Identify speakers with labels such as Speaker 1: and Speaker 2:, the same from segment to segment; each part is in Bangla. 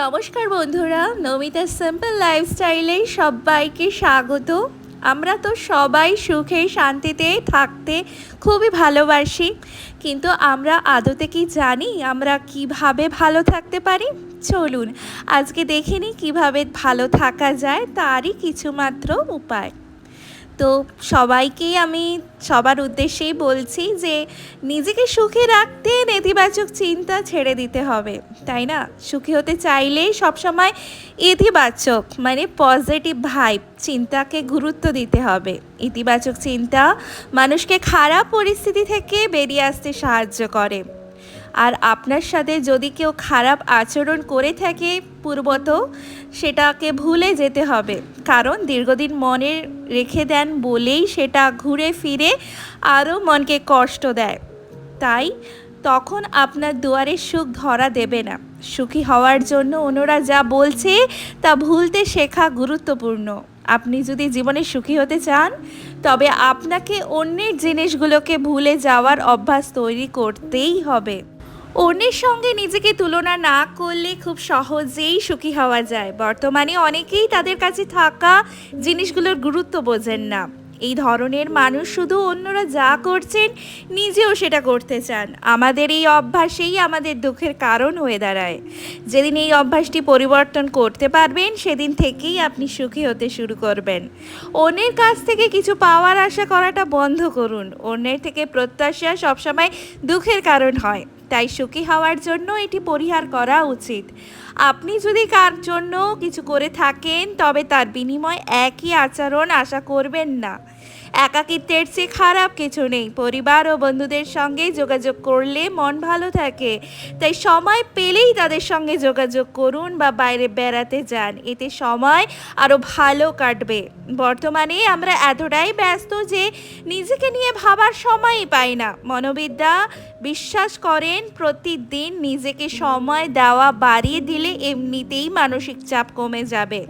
Speaker 1: নমস্কার বন্ধুরা নমিতা সিম্পল লাইফস্টাইলে সবাইকে স্বাগত। আমরা তো সবাই সুখে, শান্তিতে থাকতে খুবই ভালোবাসি। কিন্তু আমরা আদতে কি জানি, আমরা কীভাবে ভালো থাকতে পারি? চলুন, আজকে দেখিনি কীভাবে ভালো থাকা যায়, তারই কিছুমাত্র উপায়। তো সবাইকেই আমি সবার উদ্দেশ্যেই বলছি যে নিজেকে সুখী রাখতে নেতিবাচক চিন্তা ছেড়ে দিতে হবে, তাই না? সুখী হতে চাইলেই সবসময় ইতিবাচক মানে পজিটিভ ভাইব চিন্তাকে গুরুত্ব দিতে হবে। ইতিবাচক চিন্তা মানুষকে খারাপ পরিস্থিতি থেকে বেরিয়ে আসতে সাহায্য করে। আর আপনার সাথে যদি কেউ খারাপ আচরণ করে থাকে পূর্বত, সেটাকে ভুলে যেতে হবে। কারণ দীর্ঘদিন মনে রেখে দেন বলেই সেটা ঘুরে ফিরে আরও মনকে কষ্ট দেয়। তাই তখন আপনার দুয়ারে সুখ ধরা দেবে না। সুখী হওয়ার জন্য অন্যরা যা বলছে তা ভুলতে শেখা গুরুত্বপূর্ণ। আপনি যদি জীবনে সুখী হতে চান, তবে আপনাকে অন্যের জিনিসগুলোকে ভুলে যাওয়ার অভ্যাস তৈরি করতেই হবে। অন্যের সঙ্গে নিজেকে তুলনা না করলে খুব সহজেই সুখী হওয়া যায়। বর্তমানে অনেকেই তাদের কাছে থাকা জিনিসগুলোর গুরুত্ব বোঝেন না। এই ধরনের মানুষ শুধু অন্যরা যা করছেন, নিজেও সেটা করতে চান। আমাদের এই অভ্যাসেই আমাদের দুঃখের কারণ হয়ে দাঁড়ায়। যেদিন এই অভ্যাসটি পরিবর্তন করতে পারবেন, সেদিন থেকেই আপনি সুখী হতে শুরু করবেন। অন্যের কাছ থেকে কিছু পাওয়ার আশা করাটা বন্ধ করুন। অন্যের থেকে প্রত্যাশা সবসময় দুঃখের কারণ হয়। তাই সুখী হওয়ার জন্য এটি পরিহার করা উচিত। আপনি যদি কার জন্য কিছু করে থাকেন, তবে তার বিনিময় একই আচরণ আশা করবেন না। একাকিত্বের চেয়ে খারাপ কিছু নেই। পরিবার ও বন্ধুদের সঙ্গে যোগাযোগ করলে মন ভালো থাকে। তাই সময় পেলেই তাদের সঙ্গে যোগাযোগ করুন বা বাইরে বেড়াতে যান। এতে সময় আরও ভালো কাটবে। বর্তমানে আমরা এতটাই ব্যস্ত যে নিজেকে নিয়ে ভাবার সময়ই পাই না। মনোবিদ্যা বিশ্বাস করেন, প্রতিদিন নিজেকে সময় দেওয়া বাড়িয়ে দিলে এমনিতেই মানসিক চাপ কমে যাবে।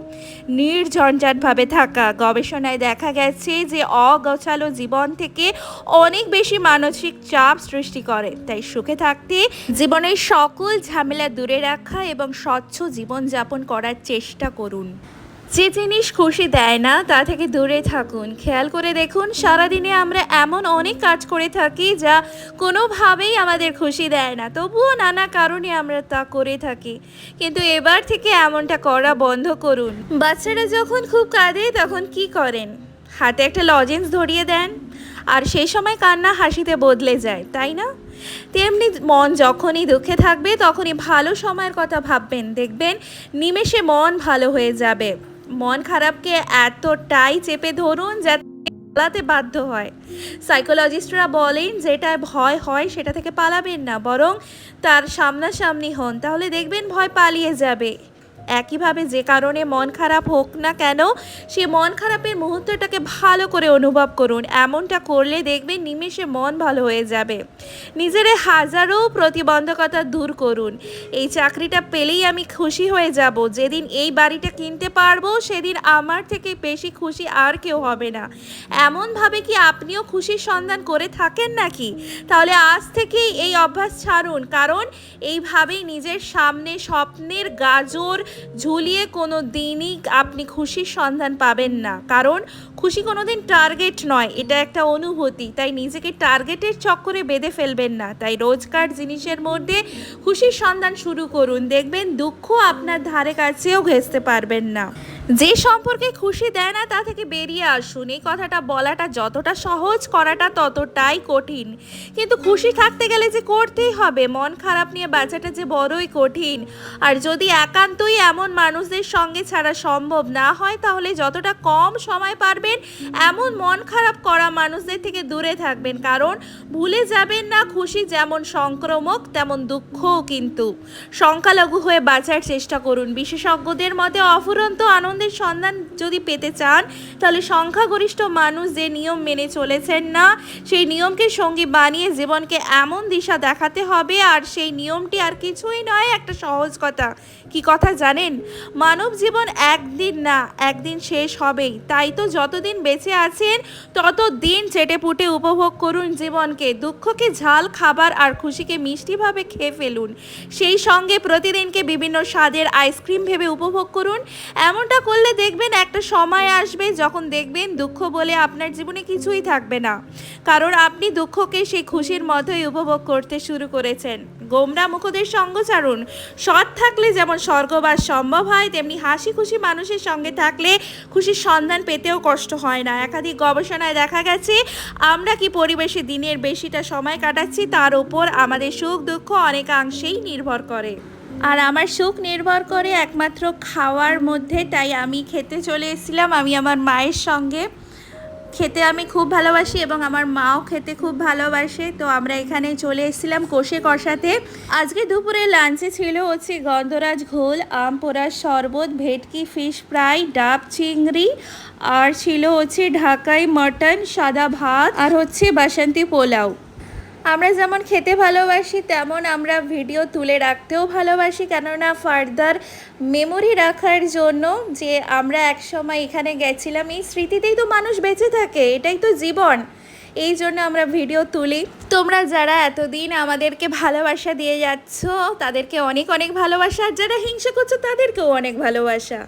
Speaker 1: নির্ঝঞ্ঝাটভাবে থাকা গবেষণায় দেখা গেছে যে অগোছালো জীবন থেকে অনেক বেশি মানসিক চাপ সৃষ্টি করে। তাই সুখে থাকতে জীবনের সকল ঝামেলা দূরে রাখা এবং স্বচ্ছ জীবনযাপন করার চেষ্টা করুন। যে জিনিস খুশি দেয় না, তা থেকে দূরে থাকুন। খেয়াল করে দেখুন, সারাদিনে আমরা এমন অনেক কাজ করে থাকি যা কোনোভাবেই আমাদের খুশি দেয় না। তবুও নানা কারণে আমরা তা করে থাকি। কিন্তু এবার থেকে এমনটা করা বন্ধ করুন। বাচ্চারা যখন খুব কাঁদে, তখন কি করেন? হাতে একটা লজেন্স ধরিয়ে দেন। আর সেই সময় কান্না হাসিতে বদলে যায়, তাই না? তেমনি মন যখনই দুঃখে থাকবে, তখনই ভালো সময়ের কথা ভাববেন। দেখবেন, নিমেষে মন ভালো হয়ে যাবে। মন খারাপকে এতটাই চেপে ধরুন যাতে পালাতে বাধ্য হয়। সাইকোলজিস্টরা বলেন, যেটা ভয় হয় সেটা থেকে পালাবেন না, বরং তার সামনাসামনি হন। তাহলে দেখবেন ভয় পালিয়ে যাবে। একইভাবে যে কারণে মন খারাপ হোক না কেন, সে মন খারাপের মুহূর্তটাকে ভালো করে অনুভব করুন। এমনটা করলে দেখবেন নিমেষে মন ভালো হয়ে যাবে। নিজের হাজারো প্রতিবন্ধকতা দূর করুন। এই চাকরিটা পেলেই আমি খুশি হয়ে যাব। যেদিন এই বাড়িটা কিনতে পারব, সেদিন আমার থেকে বেশি খুশি আর কেউ হবে না। এমনভাবে কি আপনিও খুশির সন্ধান করে থাকেন নাকি? তাহলে আজ থেকেই এই অভ্যাস ছাড়ুন। কারণ এইভাবেই নিজের সামনে স্বপ্নের গাজর ঝুলিয়ে কোনো দিনই আপনি খুশির সন্ধান পাবেন না। কারণ খুশি কোনো দিন টার্গেট নয়, এটা একটা অনুভূতি। তাই নিজেকে টার্গেটের চক্করে বেঁধে ফেলবেন না। তাই রোজকার জিনিসের মধ্যে খুশির সন্ধান শুরু করুন। দেখবেন দুঃখ আপনার ধারে কাছেও ঘেঁচতে পারবেন না। যে সম্পর্কে খুশি দেয় না, তা থেকে বেরিয়ে আসুন। এই কথাটা বলাটা যতটা সহজ, করাটা ততটাই কঠিন। কিন্তু খুশি থাকতে গেলে যে করতেই হবে, মন খারাপ নিয়ে বাঁচাটা যে বড়ই কঠিন। আর যদি একান্তই এমন মানুষদের সঙ্গে ছাড়া সম্ভব না হয়, তাহলে যতটা কম সময় পারবেন, এমন মন খারাপ করা মানুষদের থেকে দূরে থাকবেন। কারণ ভুলে যাবেন না, খুশি যেমন সংক্রমক, তেমন দুঃখও কিন্তু। সংখ্যালঘু হয়ে বাঁচার চেষ্টা করুন। বিশেষজ্ঞদের মতে অফুরন্ত আনন্দ আনন্দের সন্ধান যদি পেতে চান, তাহলে সংখ্যাগরিষ্ঠ মানুষ যে নিয়ম মেনে চলেছেন না, সেই নিয়মকে সঙ্গী বানিয়ে জীবনকে এমন দিশা দেখাতে হবে, আর সেই নিয়মটি আর কিছুই নয়, একটা সহজ কথা। কি কথা জানেন? মানব জীবন একদিন না, একদিন শেষ হবেই। তাই তো যতদিন বেঁচে আছেন তত দিন চেটে পুটে উপভোগ করুন জীবনকে। দুঃখকে ঝাল খাবার আর খুশিকে মিষ্টিভাবে খেয়ে ফেলুন। সেই সঙ্গে প্রতিদিনকে বিভিন্ন স্বাদের আইসক্রিম ভেবে উপভোগ করুন। এমনটা করলে দেখবেন একটা সময় আসবে যখন দেখবেন দুঃখ বলে আপনার জীবনে কিছুই থাকবে না। কারণ আপনি দুঃখকে সেই খুশির মতোই উপভোগ করতে শুরু করেছেন। গোমরা মুখদের সঙ্গ ছাড়ুন। সৎ থাকলে যেমন স্বর্গবাস সম্ভব হয়, তেমনি হাসি খুশি মানুষের সঙ্গে থাকলে খুশির সন্ধান পেতেও কষ্ট হয় না। একাধিক গবেষণায় দেখা গেছে, আমরা কি পরিবেশে দিনের বেশিটা সময় কাটাচ্ছি তার উপর আমাদের সুখ দুঃখ অনেকাংশেই নির্ভর করে। আর আমার সুখ নির্ভর করে একমাত্র খাওয়ার মধ্যে, তাই আমি খেতে চলে এসেছিলাম। আমি আমার মায়ের সঙ্গে। খেতে আমি খুব ভালোবাসি এবং আমার মাও খেতে খুব ভালোবাসে। তো আমরা এখানে চলে এসেছিলাম কষে কষাতে। আজকে দুপুরে লাঞ্চে ছিল হচ্ছে গন্ধরাজ ঘোল, আম পোড়া শরবত, ভেটকি, ফিশ ফ্রাই, ডাব, চিংড়ি। আর ছিল হচ্ছে ঢাকাই মটন, সাদা ভাত, আর হচ্ছে বাসন্তী পোলাও। আমরা যেমন খেতে ভালোবাসি, তেমন আমরা ভিডিও তুলে রাখতেও ভালোবাসি। কেননা ফার্দার মেমোরি রাখার জন্য যে আমরা একসময় এখানে গেছিলাম, এই স্মৃতিতেই তো মানুষ বেঁচে থাকে, এটাই তো জীবন। এই জন্য আমরা ভিডিও তুলি। তোমরা যারা এতদিন আমাদেরকে ভালোবাসা দিয়ে যাচ্ছ, তাদেরকে অনেক অনেক ভালোবাসা, আর যারা হিংসা করছ, তাদেরকেও অনেক ভালোবাসা।